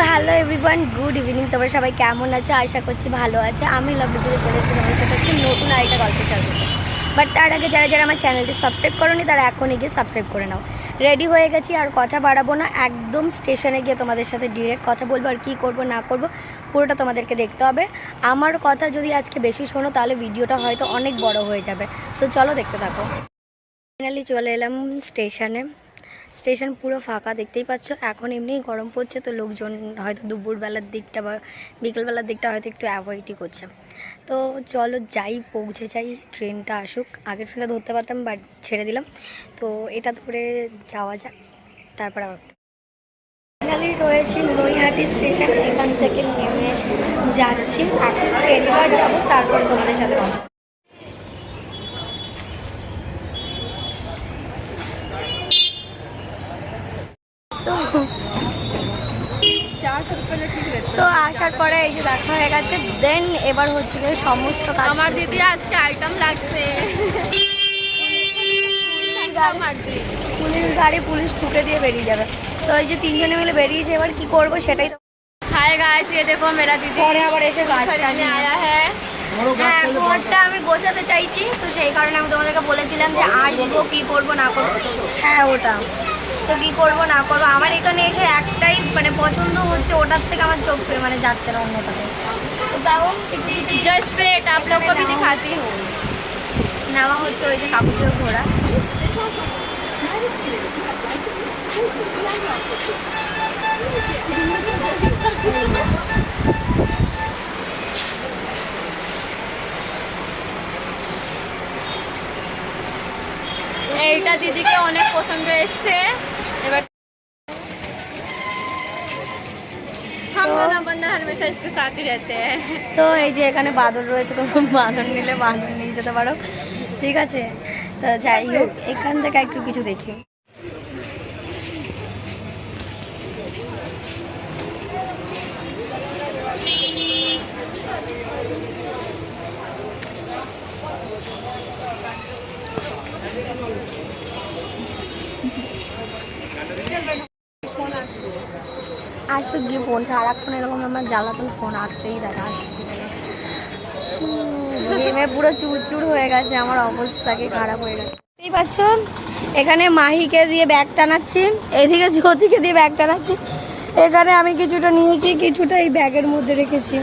So hello everyone good evening তোমরা সবাই কেমন আছো? আশা করছি ভালো আছে। আমি লাভলি থেকে চলে এসেছি তোমাদের সাথে একটি নতুন আরেকটা গল্প শেয়ার করতে। বাট তার আগে যারা যারা আমার চ্যানেলটি সাবস্ক্রাইব করোনি, তারা এখনই গিয়ে সাবস্ক্রাইব করে নাও। রেডি হয়ে গেছি আর কথা বাড়াবো না, একদম স্টেশনে গিয়ে তোমাদের সাথে ডিরেক্ট কথা বলব আর কী করব, না করব, পুরোটা তোমাদেরকে দেখতে হবে। আমার কথা যদি আজকে বেশি শোনো, তাহলে ভিডিওটা হয়তো অনেক বড় হয়ে যাবে। সো চলো দেখতে থাকো। ফাইনালি চলে এলাম স্টেশনে স্টেশন পুরো ফাঁকা, দেখতেই পাচ্ছ। এখন এমনিই গরম পড়ছে, তো লোকজন হয়তো দুপুরবেলার দিকটা বা বিকেলবেলার দিকটা হয়তো একটু অ্যাভয়েডই করছে। তো চলো যাই, পৌঁছে যাই, ট্রেনটা আসুক। আগের ট্রেনটা ধরতে পারতাম বাট ছেড়ে দিলাম। তো এটা ধরে যাওয়া যাক। তারপর আবার ফাইনালি রয়েছি নৈহাটি স্টেশন, এখান থেকে নেমে যাচ্ছি। এখন ট্রেন বার যাব, তারপর তোমাদের সাথে তো তো আসার পরে এই যে দেখা হয়ে গেছে দেন এবার হচ্ছে যে সমস্ত কাজ আমার শুরু দিদি আজকে আইটেম লাগছে করবে। পুলিশ গাড়ি পুলিশ ঠুকে দিয়ে বেরিয়ে যাবে তো এই যে তিনজনে মিলে বেরিয়েছে এবার কি করব সেটাই তো हाय गाइस ये देखो मेरा दीदी পরে আবার এসে গাছ खरीदने টাছ নিয়ে- आया है হ্যাঁ ঘরটা আমি গোছাতে চাইছি তো সেই কারণে আমি তোমাদেরকে বলেছিলাম যে আসবো কি করব না করবো হ্যাঁ ওটা তো কী করব না করব? আমার এখানে এসে একটাই মানে পছন্দ হচ্ছে ওটার থেকে আমার চোখ মানে যাচ্ছে না অন্যটাতে। তো তাও কিছু কিছু জাস্ট প্লেট আপনার কবি দেখাতেই হোক নেওয়া হচ্ছে ওই যে কাপড়ের ঘোরা। এইটা দিদিকে অনেক পছন্দ এসছে এবার তো এই যে এখানে বাঁদর রয়েছে, তোমার বাঁদর নিলে বাঁধন নিয়ে যেতে পারো। ঠিক আছে? তো যাই হোক, এখান থেকে একটু কিছু দেখি। আসুক, গিয়ে ফোন সারাক্ষণ এরকম আমার জ্বালাতন ফোন আসতেই দেখা আসতেই থাকে। পুরো চুরচুর হয়ে গেছে, আমার অবস্থা কি খারাপ হয়ে গেছে। বুঝতেই পারছ এখানে মাহিকে দিয়ে ব্যাগ টানাচ্ছি, এদিকে জ্যোতিকে দিয়ে ব্যাগ টানাচ্ছি। এখানে আমি কিছুটা নিয়েছি, কিছুটা এই ব্যাগের মধ্যে রেখেছি।